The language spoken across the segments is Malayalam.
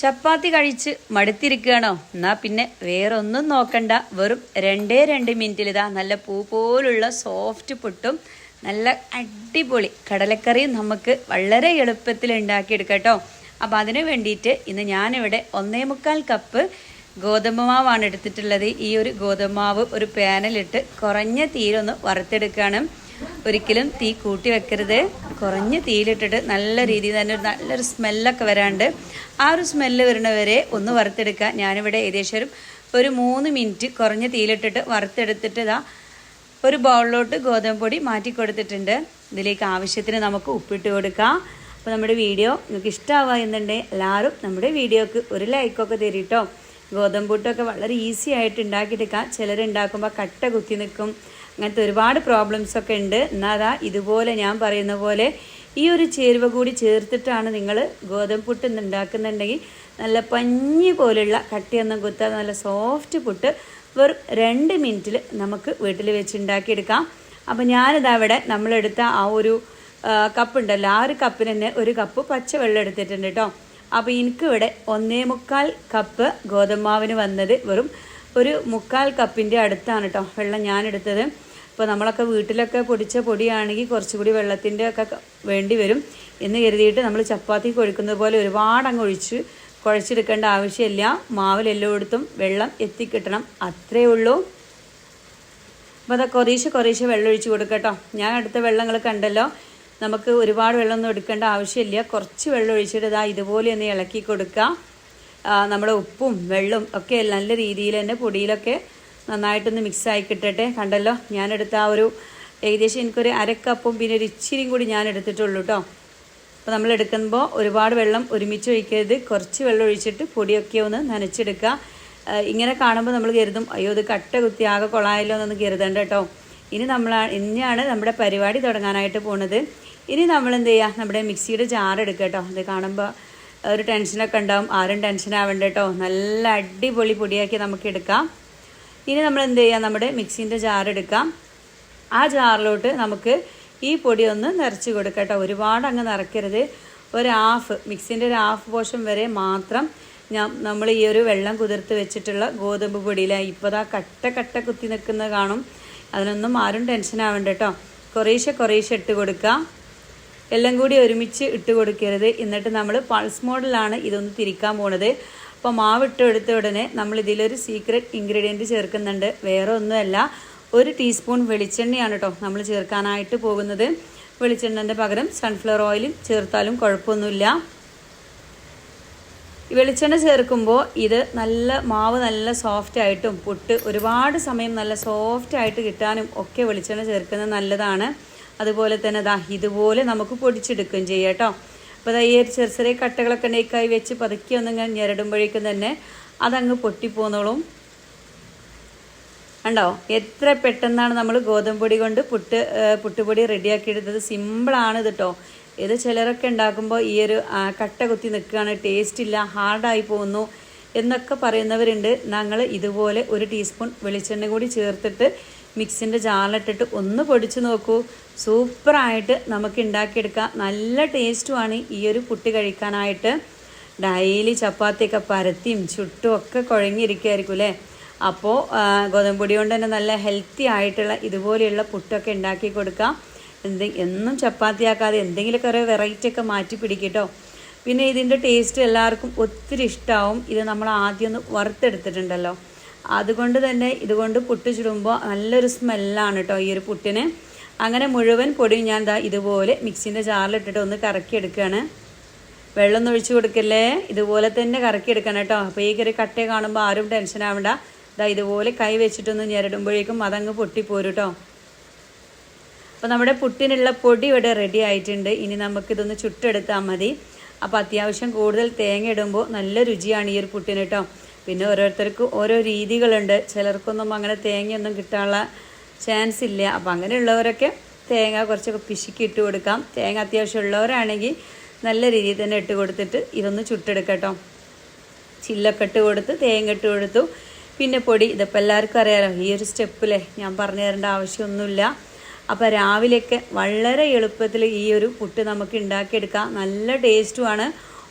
ചപ്പാത്തി കഴിച്ച് മടുത്തിരിക്കുകയാണോ? എന്നാ പിന്നെ വേറെ ഒന്നും നോക്കണ്ട. വെറും രണ്ടേ രണ്ട് മിനിറ്റിൽ ഇതാ നല്ല പൂ പോലുള്ള സോഫ്റ്റ് പുട്ടും നല്ല അടിപൊളി കടലക്കറിയും നമുക്ക് വളരെ എളുപ്പത്തിൽ ഉണ്ടാക്കിയെടുക്കാം കേട്ടോ അപ്പോൾ അതിന് വേണ്ടിയിട്ട് ഇന്ന് ഞാനിവിടെ ഒന്നേ മുക്കാൽ കപ്പ് ഗോതമ്പ് മാവാണ് എടുത്തിട്ടുള്ളത്. ഈ ഒരു ഗോതമ്പ് മാവ് ഒരു പാനലിട്ട് കുറഞ്ഞ തീരൊന്ന് വറുത്തെടുക്കുകയാണ്. ഒരിക്കലും തീ കൂട്ടി വെക്കരുത്. കുറഞ്ഞ തീയിലിട്ടിട്ട് നല്ല രീതിയിൽ തന്നെ ഒരു നല്ലൊരു സ്മെല്ലൊക്കെ വരാണ്ട് ആ ഒരു സ്മെല്ല് വരുന്നവരെ ഒന്ന് വറുത്തെടുക്കുക. ഞാനിവിടെ ഏകദേശം ഒരു ഒരു മൂന്ന് മിനിറ്റ് കുറഞ്ഞ തീയിലിട്ടിട്ട് വറുത്തെടുത്തിട്ട് ഇതാ ഒരു ബൗളിലോട്ട് ഗോതമ്പ് പൊടി മാറ്റി കൊടുത്തിട്ടുണ്ട്. ഇതിലേക്ക് ആവശ്യത്തിന് നമുക്ക് ഉപ്പിട്ട് കൊടുക്കാം. അപ്പോൾ നമ്മുടെ വീഡിയോ നിങ്ങൾക്ക് ഇഷ്ടമാവുക എന്നുണ്ടെങ്കിൽ എല്ലാവരും നമ്മുടെ വീഡിയോക്ക് ഒരു ലൈക്കൊക്കെ തരിട്ടോ. ഗോതമ്പ് പുട്ടൊക്കെ വളരെ ഈസി ആയിട്ട് ഉണ്ടാക്കിയെടുക്കാം. ചിലരുണ്ടാക്കുമ്പോൾ കട്ട കുത്തി നിൽക്കും. അങ്ങനത്തെ ഒരുപാട് പ്രോബ്ലംസ് ഒക്കെ ഉണ്ട്. എന്നാൽ അതാ ഇതുപോലെ ഞാൻ പറയുന്ന പോലെ ഈ ഒരു ചേരുവ കൂടി ചേർത്തിട്ടാണ് നിങ്ങൾ ഗോതമ്പ് പുട്ട് ഉണ്ടാക്കുന്നുണ്ടെങ്കിൽ നല്ല പഞ്ഞി പോലുള്ള കട്ടിയൊന്നും കുത്താതെ നല്ല സോഫ്റ്റ് പുട്ട് വെറും രണ്ട് മിനിറ്റിൽ നമുക്ക് വീട്ടിൽ വെച്ച് ഉണ്ടാക്കിയെടുക്കാം. അപ്പോൾ ഞാനിതാ ഇവിടെ നമ്മളെടുത്ത ആ ഒരു കപ്പ് ഉണ്ടല്ലോ. ആ ഒരു കപ്പിന് തന്നെ ഒരു കപ്പ് പച്ചവെള്ളം എടുത്തിട്ടുണ്ട് കേട്ടോ അപ്പോൾ എനിക്കിവിടെ ഒന്നേ മുക്കാൽ കപ്പ് ഗോതമ്മാവിന് വന്നത് വെറും ഒരു മുക്കാൽ കപ്പിന്റെ അടുത്താണ് കേട്ടോ വെള്ളം ഞാനെടുത്തത്. ഇപ്പോൾ നമ്മളൊക്കെ വീട്ടിലൊക്കെ പൊടിച്ച പൊടിയാണെങ്കിൽ കുറച്ചുകൂടി വെള്ളത്തിന്റെ ഒക്കെ വേണ്ടി വരും എന്ന് കരുതിയിട്ട് നമ്മൾ ചപ്പാത്തി കൊഴിക്കുന്നത് പോലെ ഒരുപാട് അങ്ങ് ഒഴിച്ച് കുഴച്ചെടുക്കേണ്ട ആവശ്യമില്ല. മാവിലെല്ലായിടത്തും വെള്ളം എത്തിക്കിട്ടണം. അത്രേ ഉള്ളൂ. അപ്പോൾ അതൊക്കെ കുറേശ്ശെ കുറേശ്ശെ വെള്ളം ഒഴിച്ച് കൊടുക്കട്ടോ. ഞാൻ അടുത്ത വെള്ളങ്ങൾ കണ്ടല്ലോ. നമുക്ക് ഒരുപാട് വെള്ളമൊന്നും എടുക്കേണ്ട ആവശ്യമില്ല. കുറച്ച് വെള്ളം ഒഴിച്ചിട്ട് ഇതാ ഇതുപോലെ ഒന്ന് ഇളക്കി കൊടുക്കുക നമ്മുടെ ഉപ്പും വെള്ളവും ഒക്കെ നല്ല രീതിയിൽ തന്നെ പൊടിയിലൊക്കെ നന്നായിട്ടൊന്ന് മിക്സായി കിട്ടട്ടെ. കണ്ടല്ലോ? ഞാനെടുത്ത ആ ഒരു ഏകദേശം എനിക്കൊരു അരക്കപ്പും പിന്നെ ഒരു ഇച്ചിരിയും കൂടി ഞാൻ എടുത്തിട്ടുള്ളൂ കേട്ടോ അപ്പോൾ നമ്മൾ എടുക്കുമ്പോൾ ഒരുപാട് വെള്ളം ഒരുമിച്ച് ഒഴിക്കരുത്. കുറച്ച് വെള്ളം ഒഴിച്ചിട്ട് പൊടിയൊക്കെ ഒന്ന് നനച്ചെടുക്കുക ഇങ്ങനെ കാണുമ്പോൾ നമ്മൾ കരുതും അയ്യോ ഇത് കട്ട കുത്തി ആകെ കൊളായല്ലോ എന്നൊന്ന് കരുതണ്ട കേട്ടോ ഇനി നമ്മൾ ഇനിയാണ് നമ്മുടെ പരിപാടി തുടങ്ങാനായിട്ട് പോണത്. ഇനി നമ്മൾ എന്ത് ചെയ്യുക നമ്മുടെ മിക്സിയുടെ ജാർ എടുക്കുക കേട്ടോ അത് കാണുമ്പോൾ ഒരു ടെൻഷനൊക്കെ ഉണ്ടാവും. ആരും ടെൻഷൻ ആവേണ്ട കേട്ടോ. നല്ല അടിപൊളി പൊടിയാക്കി നമുക്ക് എടുക്കാം. ഇനി നമ്മൾ എന്ത് ചെയ്യുക നമ്മുടെ മിക്സിന്റെ ജാർ എടുക്കാം. ആ ജാറിലോട്ട് നമുക്ക് ഈ പൊടി ഒന്ന് നിറച്ച് കൊടുക്കാം കേട്ടോ. ഒരുപാട് അങ്ങ് നിറയ്ക്കരുത്. ഒരു ഹാഫ് മിക്സിന്റെ ഒരു ഹാഫ് പോർഷൻ വരെ മാത്രം ഞാൻ നമ്മൾ ഈ ഒരു വെള്ളം കുതിർത്ത് വെച്ചിട്ടുള്ള ഗോതമ്പ് പൊടിയിൽ ഇപ്പോൾ ആ കട്ട കട്ട കുത്തി നിൽക്കുന്നത് കാണും. അതിനൊന്നും ആരും ടെൻഷൻ ആവേണ്ട കേട്ടോ. കുറേശ്ശെ കുറേശ്ശെ ഇട്ട് കൊടുക്കാം. എല്ലാം കൂടി ഒരുമിച്ച് ഇട്ട് കൊടുക്കരുത്. എന്നിട്ട് നമ്മൾ പൾസ് മോഡലാണ് ഇതൊന്ന് തിരിക്കാൻ പോണത്. അപ്പോൾ മാവ് ഇട്ട് എടുത്ത ഉടനെ നമ്മൾ ഇതിലൊരു സീക്രട്ട് ഇൻഗ്രീഡിയന്റ് ചേർക്കുന്നുണ്ട്. വേറെ ഒന്നുമല്ല. ഒരു ടീസ്പൂൺ വെളിച്ചെണ്ണയാണ് കേട്ടോ നമ്മൾ ചേർക്കാനായിട്ട് പോകുന്നത്. വെളിച്ചെണ്ണന്റെ പകരം സൺഫ്ലവർ ഓയിലും ചേർത്താലും കുഴപ്പമൊന്നുമില്ല. വെളിച്ചെണ്ണ ചേർക്കുമ്പോൾ ഇത് നല്ല മാവ് നല്ല സോഫ്റ്റ് ആയിട്ടും പുട്ട് ഒരുപാട് സമയം നല്ല സോഫ്റ്റ് ആയിട്ട് കിട്ടാനും ഒക്കെ വെളിച്ചെണ്ണ ചേർക്കുന്നത് നല്ലതാണ്. അതുപോലെ തന്നെ ദാ ഇതുപോലെ നമുക്ക് പൊടിച്ചെടുക്കുകയും ചെയ്യാം കേട്ടോ. അപ്പോൾ ദാ ഈ ഒരു ചെറിയ ചെറിയ കട്ടകളൊക്കെ ഉണ്ടേക്കായി വെച്ച് പതുക്കി ഒന്നിങ്ങനെ ഞെരടുമ്പോഴേക്കും തന്നെ അതങ്ങ് പൊട്ടിപ്പോന്നോളും. കണ്ടോ? എത്ര പെട്ടെന്നാണ് നമ്മൾ ഗോതമ്പ് പൊടി കൊണ്ട് പുട്ട് പുട്ടുപൊടി റെഡിയാക്കി എടുത്തത്. സിമ്പിളാണ് കേട്ടോ ഇത് ചിലരൊക്കെ ഉണ്ടാക്കുമ്പോൾ ഈ ഒരു കട്ട കുത്തി നിൽക്കുകയാണ്. ടേസ്റ്റ് ഇല്ല ഹാർഡായി പോകുന്നു എന്നൊക്കെ പറയുന്നവരുണ്ട്. ഞങ്ങൾ ഇതുപോലെ ഒരു ടീസ്പൂൺ വെളിച്ചെണ്ണ കൂടി ചേർത്തിട്ട് മിക്സിന്റെ ജാറിലിട്ടിട്ട് ഒന്ന് പൊടിച്ച് നോക്കൂ. സൂപ്പറായിട്ട് നമുക്ക് ഉണ്ടാക്കിയെടുക്കാം. നല്ല ടേസ്റ്റുമാണ് ഈ ഒരു പുട്ട് കഴിക്കാനായിട്ട്. ഡെയിലി ചപ്പാത്തിയൊക്കെ പരത്തിയും ചുട്ടും ഒക്കെ കുഴങ്ങിയിരിക്കുമായിരിക്കും അല്ലേ? അപ്പോൾ ഗോതമ്പ് പൊടി കൊണ്ട് തന്നെ നല്ല ഹെൽത്തി ആയിട്ടുള്ള ഇതുപോലെയുള്ള പുട്ടൊക്കെ ഉണ്ടാക്കി കൊടുക്കാം. എന്തെ എന്നും ചപ്പാത്തിയാക്കാതെ എന്തെങ്കിലുമൊക്കെ ഒരു വെറൈറ്റി ഒക്കെ മാറ്റി പിടിക്കട്ടോ. പിന്നെ ഇതിന്റെ ടേസ്റ്റ് എല്ലാവർക്കും ഒത്തിരി ഇഷ്ടമാവും ഇത് നമ്മൾ ആദ്യം ഒന്ന് വറുത്തെടുത്തിട്ടുണ്ടല്ലോ. അതുകൊണ്ട് തന്നെ ഇതുകൊണ്ട് പുട്ട് ചുടുമ്പോൾ നല്ലൊരു സ്മെല്ലാണ് കേട്ടോ ഈ ഒരു പുട്ടിന്. അങ്ങനെ മുഴുവൻ പൊടി ഞാൻ ദാ ഇതുപോലെ മിക്സിന്റെ ജാറിലിട്ടിട്ട് ഒന്ന് കറക്കി എടുക്കുകയാണ് വെള്ളം ഒഴിച്ചു കൊടുക്കല്ലേ? ഇതുപോലെ തന്നെ കറക്കി എടുക്കണം കേട്ടോ അപ്പോൾ ഈ കറി കട്ടയെ കാണുമ്പോൾ ആരും ടെൻഷൻ ആവണ്ട. ദാ ഇതുപോലെ കൈ വെച്ചിട്ടൊന്ന് ഞെരടുമ്പോഴേക്കും അതങ്ങ് പൊട്ടിപ്പോരും കേട്ടോ അപ്പോൾ നമ്മുടെ പുട്ടിനുള്ള പൊടി ഇവിടെ റെഡി ആയിട്ടുണ്ട്. ഇനി നമുക്കിതൊന്ന് ചുട്ടെടുത്താൽ മതി. അപ്പോൾ അത്യാവശ്യം കൂടുതൽ തേങ്ങ ഇടുമ്പോൾ നല്ല രുചിയാണ് ഈ ഒരു പുട്ടിന് കേട്ടോ പിന്നെ ഓരോരുത്തർക്കും ഓരോ രീതികളുണ്ട്. ചിലർക്കൊന്നും അങ്ങനെ തേങ്ങയൊന്നും കിട്ടാനുള്ള ചാൻസ് ഇല്ല. അപ്പോൾ അങ്ങനെയുള്ളവരൊക്കെ തേങ്ങ കുറച്ചൊക്കെ പിശുക്കി ഇട്ട് കൊടുക്കാം. തേങ്ങ അത്യാവശ്യം ഉള്ളവരാണെങ്കിൽ നല്ല രീതിയിൽ തന്നെ ഇട്ട് കൊടുത്തിട്ട് ഇതൊന്ന് ചുട്ടെടുക്കട്ടോ. ചില്ലൊക്കെ ഇട്ട് കൊടുത്ത് തേങ്ങ ഇട്ട് കൊടുത്തു. പിന്നെ പൊടി ഇതിപ്പോൾ എല്ലാവർക്കും അറിയാലോ ഈ ഒരു സ്റ്റെപ്പിലെ ഞാൻ പറഞ്ഞു തരേണ്ട ആവശ്യമൊന്നുമില്ല. അപ്പോൾ രാവിലെയൊക്കെ വളരെ എളുപ്പത്തിൽ ഈ ഒരു പുട്ട് നമുക്ക് ഉണ്ടാക്കിയെടുക്കാം. നല്ല ടേസ്റ്റുമാണ്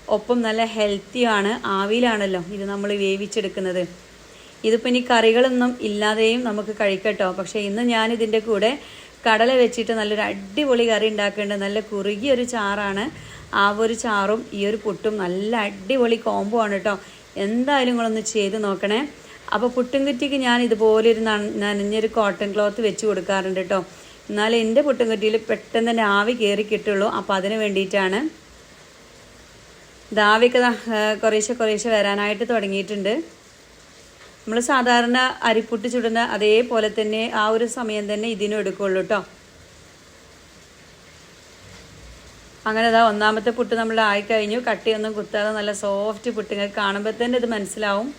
ഒപ്പം നല്ല ഹെൽത്തിയാണ് ആവിയിലാണല്ലോ ഇത് നമ്മൾ വേവിച്ചെടുക്കുന്നത്. ഇതിപ്പോൾ ഇനി കറികളൊന്നും ഇല്ലാതെയും നമുക്ക് കഴിക്കട്ടോ. പക്ഷേ ഇന്ന് ഞാൻ ഇതിന്റെ കൂടെ കടല വെച്ചിട്ട് നല്ലൊരു അടിപൊളി കറി ഉണ്ടാക്കേണ്ടത് നല്ല കുറുകിയ ഒരു ചാറാണ്. ആ ഒരു ചാറും ഈ ഒരു പുട്ടും നല്ല അടിപൊളി കോംബോ ആണ് കേട്ടോ എന്തായാലും നിങ്ങളൊന്ന് ചെയ്ത് നോക്കണേ. അപ്പോൾ പുട്ടും കുറ്റിക്ക് ഞാൻ ഇതുപോലെ ഒരു നന- നനഞ്ഞൊരു കോട്ടൺ ക്ലോത്ത് വെച്ച് കൊടുക്കാറുണ്ട് കേട്ടോ എന്നാലും എന്റെ പുട്ടും കുറ്റിയിൽ പെട്ടെന്ന് തന്നെ ആവി കയറി കിട്ടുള്ളൂ. അപ്പോൾ അതിന് വേണ്ടിയിട്ടാണ് ദാവിക്ക് ദാ, ഏ, കുറേശ്ശെ കുറേശ്ശെ വരാനായിട്ട് തുടങ്ങിയിട്ടുണ്ട്. നമ്മൾ സാധാരണ അരിപ്പുട്ട് ചുടുന്ന അതേപോലെ തന്നെ ആ ഒരു സമയം തന്നെ ഇതിനും എടുക്കുള്ളൂ കേട്ടോ അങ്ങനെ അതാ ഒന്നാമത്തെ പുട്ട് നമ്മൾ ആയിക്കഴിഞ്ഞു. കട്ടിയൊന്നും കുത്താതെ നല്ല സോഫ്റ്റ് പുട്ട്. നിങ്ങൾക്ക് കാണുമ്പോൾ തന്നെ ഇത് മനസ്സിലാവും.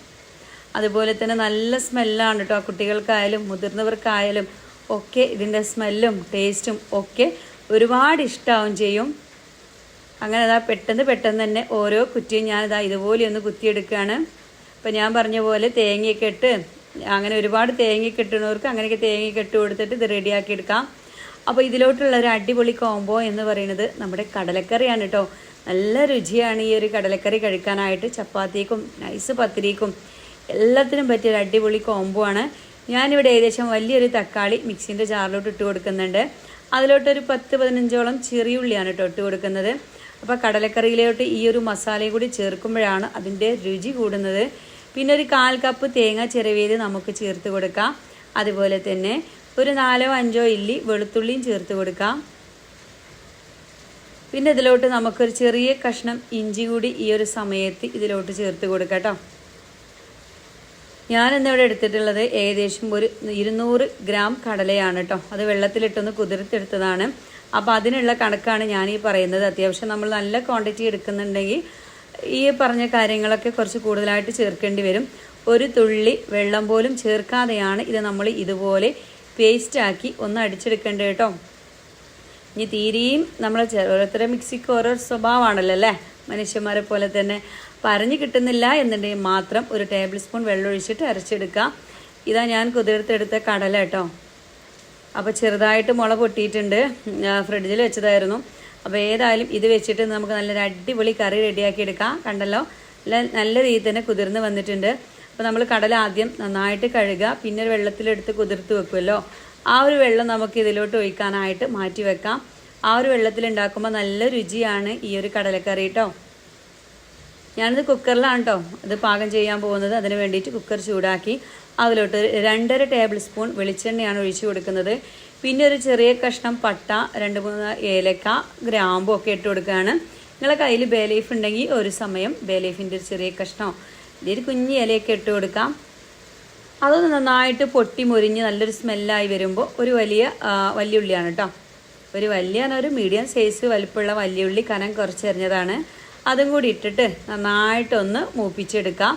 അതുപോലെ തന്നെ നല്ല സ്മെല്ലാണ് കേട്ടോ കുട്ടികൾക്കായാലും മുതിർന്നവർക്കായാലും ഒക്കെ ഇതിന്റെ സ്മെല്ലും ടേസ്റ്റും ഒക്കെ ഒരുപാട് ഇഷ്ടമാവും ചെയ്യും. അങ്ങനെ അതാ പെട്ടെന്ന് പെട്ടെന്ന് തന്നെ ഓരോ കുറ്റിയും ഞാനിതാ ഇതുപോലെ ഒന്ന് കുത്തിയെടുക്കുകയാണ്. അപ്പോൾ ഞാൻ പറഞ്ഞ പോലെ തേങ്ങയൊക്കെ ഇട്ട് അങ്ങനെ ഒരുപാട് തേങ്ങയൊക്കെ ഇട്ടുന്നവർക്ക് അങ്ങനെയൊക്കെ തേങ്ങയൊക്കെ ഇട്ട് കൊടുത്തിട്ട് ഇത് റെഡിയാക്കി എടുക്കാം. അപ്പോൾ ഇതിലോട്ടുള്ള ഒരു അടിപൊളി കോംബോ എന്ന് പറയുന്നത് നമ്മുടെ കടലക്കറിയാണ് കേട്ടോ നല്ല രുചിയാണ് ഈ ഒരു കടലക്കറി കഴിക്കാനായിട്ട്. ചപ്പാത്തിക്കും നൈസ് പത്തിരിക്കും എല്ലാത്തിനും പറ്റിയ ഒരു അടിപൊളി കോംബോ ആണ്. ഞാനിവിടെ ഏകദേശം വലിയൊരു തക്കാളി മിക്സിന്റെ ജാറിലോട്ട് ഇട്ട് കൊടുക്കുന്നുണ്ട്. അതിലോട്ടൊരു പത്ത് പതിനഞ്ചോളം ചെറിയ ഉള്ളിയാണ് കേട്ടോ ഇട്ട് കൊടുക്കുന്നത്. അപ്പോൾ കടലക്കറിയിലോട്ട് ഈ ഒരു മസാലയും കൂടി ചേർക്കുമ്പോഴാണ് അതിന്റെ രുചി കൂടുന്നത്. പിന്നെ ഒരു കാൽ കപ്പ് തേങ്ങ ചിരവിയത് നമുക്ക് ചേർത്ത് കൊടുക്കാം. അതുപോലെ തന്നെ ഒരു നാലോ അഞ്ചോ ഇല്ലി വെളുത്തുള്ളിയും ചേർത്ത് കൊടുക്കാം. പിന്നെ ഇതിലോട്ട് നമുക്കൊരു ചെറിയ കഷ്ണം ഇഞ്ചി കൂടി ഈ ഒരു സമയത്ത് ഇതിലോട്ട് ചേർത്ത് കൊടുക്കാം ഞാൻ ഇന്നിവിടെ എടുത്തിട്ടുള്ളത് ഏകദേശം ഒരു ഇരുന്നൂറ് ഗ്രാം കടലയാണ് കേട്ടോ. അത് വെള്ളത്തിലിട്ടൊന്ന് കുതിർത്തെടുത്തതാണ്. അപ്പോൾ അതിനുള്ള കണക്കാണ് ഞാൻ ഈ പറയുന്നത്. അത്യാവശ്യം നമ്മൾ നല്ല ക്വാണ്ടിറ്റി എടുക്കുന്നുണ്ടെങ്കിൽ ഈ പറഞ്ഞ കാര്യങ്ങളൊക്കെ കുറച്ച് കൂടുതലായിട്ട് ചേർക്കേണ്ടി വരും. ഒരു തുള്ളി വെള്ളം പോലും ചേർക്കാതെയാണ് ഇത് നമ്മൾ ഇതുപോലെ പേസ്റ്റാക്കി ഒന്ന് അടിച്ചെടുക്കേണ്ടത് കേട്ടോ. ഇനി തീരെയും നമ്മൾ ഓരോരുത്തരെ മിക്സിക്ക് ഓരോ സ്വഭാവമാണല്ലോ അല്ലേ? മനുഷ്യന്മാരെ പോലെ തന്നെ. പറഞ്ഞു കിട്ടുന്നില്ല എന്നുണ്ടെങ്കിൽ മാത്രം ഒരു ടേബിൾ സ്പൂൺ വെള്ളം ഒഴിച്ചിട്ട് അരച്ചെടുക്കുക. ഇതാ ഞാൻ കുതിർത്തെടുത്ത കടല കേട്ടോ. അപ്പോൾ ചെറുതായിട്ട് മുള പൊട്ടിയിട്ടുണ്ട്. ഫ്രിഡ്ജിൽ വെച്ചതായിരുന്നു. അപ്പോൾ ഏതായാലും ഇത് വെച്ചിട്ട് നമുക്ക് നല്ലൊരു അടിപൊളി കറി റെഡിയാക്കി എടുക്കാം. കണ്ടല്ലോ? നല്ല രീതിയിൽ തന്നെ കുതിർന്ന് വന്നിട്ടുണ്ട്. അപ്പോൾ നമ്മൾ കടല ആദ്യം നന്നായിട്ട് കഴുകുക. പിന്നെ ഒരു വെള്ളത്തിലെടുത്ത് കുതിർത്ത് വെക്കുമല്ലോ? ആ ഒരു വെള്ളം നമുക്ക് ഇതിലോട്ട് ഒഴിക്കാനായിട്ട് മാറ്റി വെക്കാം. ആ ഒരു വെള്ളത്തിൽ ഉണ്ടാക്കുമ്പോൾ നല്ല രുചിയാണ് ഈ ഒരു കടലക്കറി കേട്ടോ. ഞാനിത് കുക്കറിലാണ് കേട്ടോ ഇത് പാകം ചെയ്യാൻ പോകുന്നത്. അതിന് വേണ്ടിയിട്ട് കുക്കർ ചൂടാക്കി. അതിലോട്ട് രണ്ടര ടേബിൾ സ്പൂൺ വെളിച്ചെണ്ണയാണ് ഒഴിച്ചു കൊടുക്കുന്നത്. പിന്നെ ഒരു ചെറിയ കഷ്ണം പട്ട രണ്ട് മൂന്ന് ഏലക്ക ഗ്രാമ്പും ഒക്കെ ഇട്ട് കൊടുക്കുകയാണ്. നിങ്ങളെ കയ്യിൽ ബേ ലീഫ് ഉണ്ടെങ്കിൽ ഒരു സമയം ബേ ലീഫിന്റെ ഒരു ചെറിയ കഷ്ണം ഇതിൽ കുഞ്ഞി ഇലയൊക്കെ ഇട്ട് കൊടുക്കാം. അതൊന്ന് നന്നായിട്ട് പൊട്ടി മുരിഞ്ഞ് നല്ലൊരു സ്മെല്ലായി വരുമ്പോൾ ഒരു വലിയ വല്യുള്ളിയാണ് കേട്ടോ. ഒരു വലിയ ഒരു മീഡിയം സൈസ് വലിപ്പമുള്ള വലിയ ഉള്ളി കനം കുറച്ചെറിഞ്ഞതാണ്. അതും കൂടി ഇട്ടിട്ട് നന്നായിട്ടൊന്ന് മൂപ്പിച്ചെടുക്കാം.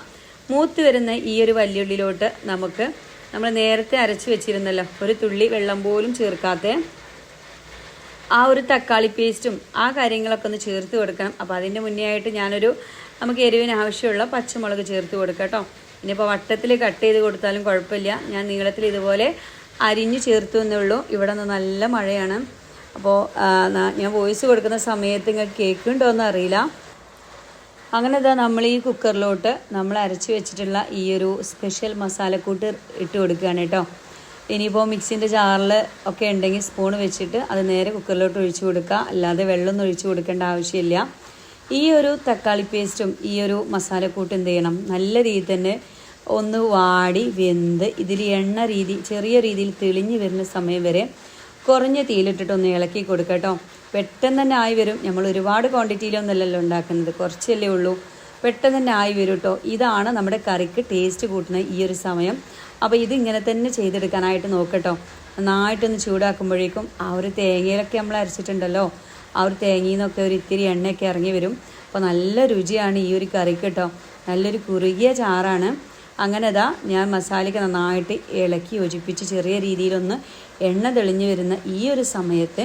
മൂത്ത് വരുന്ന ഈ ഒരു വലിയ ഉള്ളിലോട്ട് നമുക്ക് നമ്മൾ നേരത്തെ അരച്ച് വെച്ചിരുന്നല്ലോ ഒരു തുള്ളി വെള്ളം പോലും ചേർക്കാത്ത ആ ഒരു തക്കാളി പേസ്റ്റും ആ കാര്യങ്ങളൊക്കെ ഒന്ന് ചേർത്ത് കൊടുക്കണം. അപ്പോൾ അതിന്റെ മുന്നേ ആയിട്ട് ഞാനൊരു നമുക്ക് എരിവിന് ആവശ്യമുള്ള പച്ചമുളക് ചേർത്ത് കൊടുക്കാം കേട്ടോ. ഇനിയിപ്പോൾ വട്ടത്തിൽ കട്ട് ചെയ്ത് കൊടുത്താലും കുഴപ്പമില്ല. ഞാൻ നീളത്തിൽ ഇതുപോലെ അരിഞ്ഞ് ചേർത്തു എന്നേ ഉള്ളൂ. ഇവിടെ നിന്ന് നല്ല മഴയാണ്. അപ്പോൾ ഞാൻ വോയിസ് കൊടുക്കുന്ന സമയത്ത് നിങ്ങൾക്ക് കേൾക്കുന്നുണ്ടോ എന്ന് അറിയില്ല അങ്ങനെ ഇതാ നമ്മൾ ഈ കുക്കറിലോട്ട് നമ്മൾ അരച്ച് വെച്ചിട്ടുള്ള ഈ ഒരു സ്പെഷ്യൽ മസാലക്കൂട്ട് ഇട്ട് കൊടുക്കുകയാണ് കേട്ടോ. ഇനിയിപ്പോൾ മിക്സിന്റെ ജാറിൽ ഒക്കെ ഉണ്ടെങ്കിൽ സ്പൂൺ വെച്ചിട്ട് അത് നേരെ കുക്കറിലോട്ട് ഒഴിച്ചു കൊടുക്കുക. അല്ലാതെ വെള്ളമൊന്നും ഒഴിച്ചു കൊടുക്കേണ്ട ആവശ്യമില്ല. ഈ ഒരു തക്കാളി പേസ്റ്റും ഈ ഒരു മസാലക്കൂട്ട് എന്ത് ചെയ്യണം? നല്ല രീതിയിൽ തന്നെ ഒന്ന് വാടി വെന്ത് ഇതിൽ എണ്ണ രീതി ചെറിയ രീതിയിൽ തെളിഞ്ഞു വരുന്ന സമയം വരെ കുറഞ്ഞ തീയിലിട്ടിട്ടൊന്ന് ഇളക്കി കൊടുക്കട്ടോ പെട്ടെന്ന് തന്നെ ആയി വരും. നമ്മൾ ഒരുപാട് ക്വാണ്ടിറ്റിയിലൊന്നുമല്ലല്ലോ ഉണ്ടാക്കുന്നത്. കുറച്ചല്ലേ ഉള്ളൂ. പെട്ടെന്ന് തന്നെ ആയി വരും കേട്ടോ. ഇതാണ് നമ്മുടെ കറിക്ക് ടേസ്റ്റ് കൂട്ടുന്ന ഈ ഒരു സമയം. അപ്പോൾ ഇത് ഇങ്ങനെ തന്നെ ചെയ്തെടുക്കാനായിട്ട് നോക്കട്ടോ നന്നായിട്ടൊന്ന് ചൂടാക്കുമ്പോഴേക്കും ആ ഒരു തേങ്ങയിലൊക്കെ നമ്മൾ അരച്ചിട്ടുണ്ടല്ലോ. ആ ഒരു തേങ്ങയിൽ നിന്നൊക്കെ ഒരു ഇത്തിരി എണ്ണയൊക്കെ ഇറങ്ങി വരും. അപ്പോൾ നല്ല രുചിയാണ് ഈ ഒരു കറിക്ക് കേട്ടോ. നല്ലൊരു കുറുകിയ ചാറാണ്. അങ്ങനെ ഇതാ ഞാൻ മസാലയ്ക്ക് നന്നായിട്ട് ഇളക്കി യോജിപ്പിച്ച് ചെറിയ രീതിയിലൊന്ന് എണ്ണ തെളിഞ്ഞു വരുന്ന ഈ ഒരു സമയത്ത്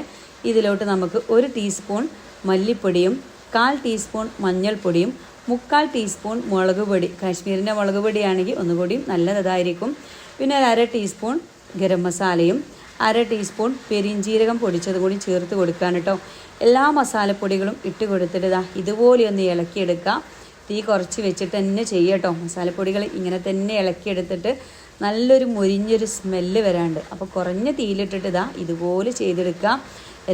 ഇതിലോട്ട് നമുക്ക് ഒരു ടീസ്പൂൺ മല്ലിപ്പൊടിയും കാൽ ടീസ്പൂൺ മഞ്ഞൾപ്പൊടിയും മുക്കാൽ ടീസ്പൂൺ മുളക് പൊടി. കാശ്മീരിന്റെ മുളക് പൊടിയാണെങ്കിൽ ഒന്നുകൂടിയും നല്ലതായിരിക്കും പിന്നെ ഒരു അര ടീസ്പൂൺ ഗരം മസാലയും അര ടീസ്പൂൺ പെരിഞ്ചീരകം പൊടിച്ചത് കൂടി ചേർത്ത് കൊടുക്കാൻ കേട്ടോ എല്ലാ മസാലപ്പൊടികളും ഇട്ട് കൊടുത്തിട്ട് ഇതാ ഇതുപോലെ ഒന്ന് ഇളക്കിയെടുക്കാം. തീ കുറച്ച് വെച്ചിട്ട് തന്നെ ചെയ്യട്ടോ. മസാലപ്പൊടികൾ ഇങ്ങനെ തന്നെ ഇളക്കിയെടുത്തിട്ട് നല്ലൊരു മുരിഞ്ഞൊരു സ്മെല്ല് വരാണ്ട്. അപ്പോൾ കുറഞ്ഞ തീയിലിട്ടിട്ട് ഇതാ ഇതുപോലെ ചെയ്തെടുക്കാം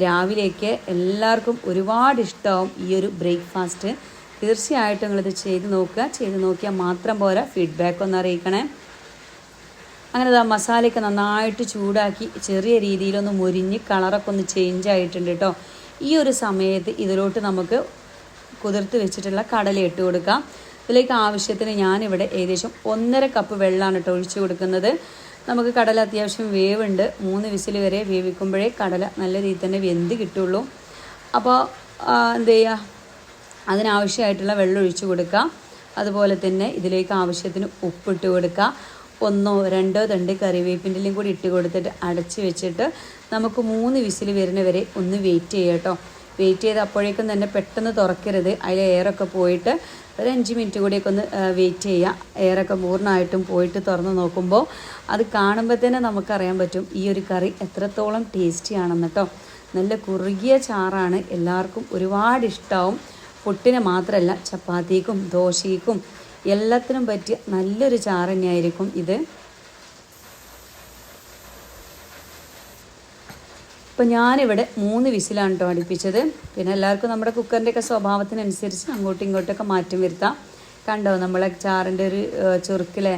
രാവിലേക്ക് എല്ലാവർക്കും ഒരുപാട് ഇഷ്ടമാവും ഈ ഒരു ബ്രേക്ക്ഫാസ്റ്റ്. തീർച്ചയായിട്ടും നിങ്ങളിത് ചെയ്ത് നോക്കുക. ചെയ്ത് നോക്കിയാൽ മാത്രം പോരാ. ഫീഡ്ബാക്ക് ഒന്ന് അറിയിക്കണേ. അങ്ങനെ ഇതാ മസാലയൊക്കെ നന്നായിട്ട് ചൂടാക്കി ചെറിയ രീതിയിലൊന്ന് മുരിഞ്ഞ് കളറൊക്കെ ഒന്ന് ചേഞ്ച് ആയിട്ടുണ്ട് കേട്ടോ ഈ ഒരു സമയത്ത് ഇതിലോട്ട് നമുക്ക് കുതിർത്ത് വെച്ചിട്ടുള്ള കടല ഇട്ട് കൊടുക്കാം. ഇതിലേക്ക് ആവശ്യത്തിന് ഞാനിവിടെ ഏകദേശം ഒന്നര കപ്പ് വെള്ളമാണ് കേട്ടോ ഒഴിച്ചു കൊടുക്കുന്നത്. നമുക്ക് കടല അത്യാവശ്യം വേവുണ്ട്. മൂന്ന് വിസിൽ വരെ വേവിക്കുമ്പോഴേ കടല നല്ല രീതിയിൽ തന്നെ വെന്ത് കിട്ടുള്ളൂ. അപ്പോൾ എന്ത് ചെയ്യുക അതിനാവശ്യമായിട്ടുള്ള വെള്ളം ഒഴിച്ചു കൊടുക്കുക. അതുപോലെ തന്നെ ഇതിലേക്ക് ആവശ്യത്തിന് ഉപ്പിട്ട് കൊടുക്കുക. ഒന്നോ രണ്ടോ തണ്ട് കറിവേപ്പിന്റെലും കൂടി ഇട്ട് കൊടുത്തിട്ട് അടച്ച് വെച്ചിട്ട് നമുക്ക് മൂന്ന് വിസിൽ വരുന്നവരെ ഒന്ന് വെയിറ്റ് ചെയ്യാം കേട്ടോ. വെയിറ്റ് ചെയ്ത് അപ്പോഴേക്കും തന്നെ പെട്ടെന്ന് തുറക്കരുത്. അതിൽ എയറൊക്കെ പോയിട്ട് ഒരു അഞ്ച് മിനിറ്റ് കൂടിയൊക്കെ ഒന്ന് വെയിറ്റ് ചെയ്യുക. എയറൊക്കെ പൂർണമായിട്ടും പോയിട്ട് തുറന്ന് നോക്കുമ്പോൾ അത് കാണുമ്പോൾ തന്നെ നമുക്കറിയാൻ പറ്റും ഈ ഒരു കറി എത്രത്തോളം ടേസ്റ്റി ആണെന്ന് കേട്ടോ നല്ല കുറുകിയ ചാറാണ്. എല്ലാവർക്കും ഒരുപാട് ഇഷ്ടമാവും പുട്ടിന് മാത്രമല്ല ചപ്പാത്തിക്കും ദോശയ്ക്കും എല്ലാത്തിനും പറ്റിയ നല്ലൊരു ചാറ് തന്നെയായിരിക്കും ഇത്. ഇപ്പം ഞാനിവിടെ മൂന്ന് വിസിലാണ് കേട്ടോ അടുപ്പിച്ചത് പിന്നെ എല്ലാവർക്കും നമ്മുടെ കുക്കറിന്റെയൊക്കെ സ്വഭാവത്തിനനുസരിച്ച് അങ്ങോട്ടും ഇങ്ങോട്ടൊക്കെ മാറ്റം വരുത്താം. കണ്ടോ നമ്മളെ ചാറിന്റെ ഒരു ചുറുക്കിലെ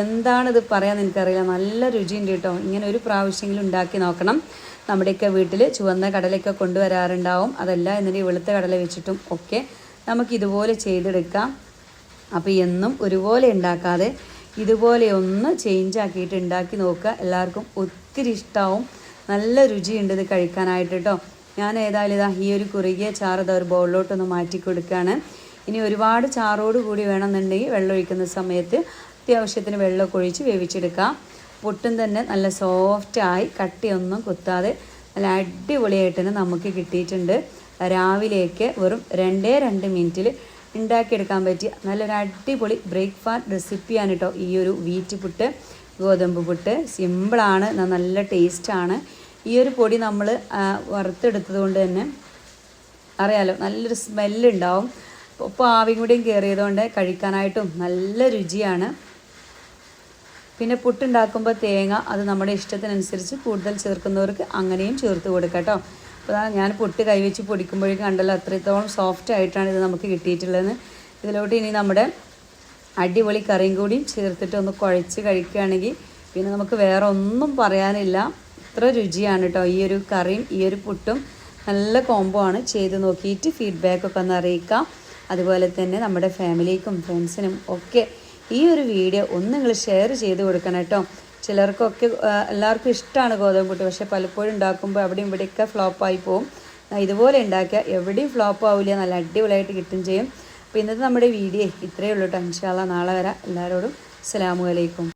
എന്താണിത് പറയാൻ എനിക്കറിയില്ല നല്ല രുചിയുണ്ട് കേട്ടോ ഇങ്ങനെ ഒരു പ്രാവശ്യമെങ്കിലും ഉണ്ടാക്കി നോക്കണം. നമ്മുടെയൊക്കെ വീട്ടിൽ ചുവന്ന കടലയൊക്കെ കൊണ്ടുവരാറുണ്ടാവും. അതല്ല എന്നിട്ട് വെളുത്ത കടല വെച്ചിട്ടും ഒക്കെ നമുക്ക് ഇതുപോലെ ചെയ്തെടുക്കാം. അപ്പോൾ എന്നും ഒരുപോലെ ഉണ്ടാക്കാതെ ഇതുപോലെ ഒന്ന് ചേഞ്ച് ആക്കിയിട്ട് ഉണ്ടാക്കി നോക്കുക. എല്ലാവർക്കും ഒത്തിരി ഇഷ്ടമാവും നല്ല രുചിയുണ്ട് ഇത് കഴിക്കാനായിട്ട് കേട്ടോ ഞാൻ ഏതായാലും ഇതാ ഈ ഒരു കുറുകിയ ചാറ് ഇതാ ഒരു ബൗളിലോട്ടൊന്ന് മാറ്റി കൊടുക്കുകയാണ് ഇനി ഒരുപാട് ചാറോട് കൂടി വേണമെന്നുണ്ടെങ്കിൽ വെള്ളം ഒഴിക്കുന്ന സമയത്ത് അത്യാവശ്യത്തിന് വെള്ളമൊക്കെ ഒഴിച്ച് വേവിച്ചെടുക്കാം. പൊട്ടും തന്നെ നല്ല സോഫ്റ്റായി കട്ടിയൊന്നും കുത്താതെ നല്ല അടിപൊളിയായിട്ട് തന്നെ നമുക്ക് കിട്ടിയിട്ടുണ്ട്. രാവിലേക്ക് വെറും രണ്ടേ രണ്ട് മിനിറ്റിൽ ഉണ്ടാക്കിയെടുക്കാൻ പറ്റിയ നല്ലൊരു അടിപൊളി ബ്രേക്ക്ഫാസ്റ്റ് റെസിപ്പിയാണ് കേട്ടോ ഈ ഒരു വീറ്റ് പുട്ട് ഗോതമ്പ് പുട്ട്. സിമ്പിളാണ് നല്ല ടേസ്റ്റാണ്. ഈ ഒരു പൊടി നമ്മൾ വറുത്തെടുത്തത് കൊണ്ട് തന്നെ അറിയാലോ നല്ലൊരു സ്മെല്ലുണ്ടാവും. ഇപ്പോൾ ആവിയും കൂടിയും കയറിയതുകൊണ്ട് കഴിക്കാനായിട്ടും നല്ല രുചിയാണ്. പിന്നെ പുട്ടുണ്ടാക്കുമ്പോൾ തേങ്ങ അത് നമ്മുടെ ഇഷ്ടത്തിനനുസരിച്ച് കൂടുതൽ ചേർക്കുന്നവർക്ക് അങ്ങനെയും ചേർത്ത് കൊടുക്കാം കേട്ടോ. അപ്പോൾ ഞാൻ പുട്ട് കൈവച്ച് പൊടിക്കുമ്പോഴേക്കും കണ്ടല്ലോ അത്രത്തോളം സോഫ്റ്റ് ആയിട്ടാണ് ഇത് നമുക്ക് കിട്ടിയിട്ടുള്ളത്. ഇതിലോട്ട് ഇനി നമ്മുടെ അടിപൊളി കറിയും കൂടിയും ചേർത്തിട്ട് ഒന്ന് കുഴച്ച് കഴിക്കുകയാണെങ്കിൽ പിന്നെ നമുക്ക് വേറെ ഒന്നും പറയാനില്ല. ഇത്ര രുചിയാണ് കേട്ടോ ഈ ഒരു കറിയും ഈ ഒരു പുട്ടും നല്ല കോംബോ ആണ്. ചെയ്ത് നോക്കിയിട്ട് ഫീഡ്ബാക്കൊക്കെ ഒന്ന് അറിയിക്കാം. അതുപോലെ തന്നെ നമ്മുടെ ഫാമിലിക്കും ഫ്രണ്ട്സിനും ഒക്കെ ഈ ഒരു വീഡിയോ ഒന്ന് നിങ്ങൾ ഷെയർ ചെയ്ത് കൊടുക്കണം കേട്ടോ ചിലർക്കൊക്കെ എല്ലാവർക്കും ഇഷ്ടമാണ് ഗോതമ്പ് പുട്ട്. പക്ഷേ പലപ്പോഴും ഉണ്ടാക്കുമ്പോൾ അവിടെയും ഇവിടെയൊക്കെ ഫ്ലോപ്പായി പോകും ഇതുപോലെ ഉണ്ടാക്കുക എവിടെയും ഫ്ലോപ്പ് ആവില്ല നല്ല അടിപൊളിയായിട്ട് കിട്ടും ചെയ്യും. അപ്പോൾ ഇന്നത്തെ നമ്മുടെ വീഡിയോ ഇത്രയേ ഉള്ളൂ കേട്ടോ ഇൻഷാല്ല നാളെ വരാം. എല്ലാവരോടും അസ്സാമലൈക്കും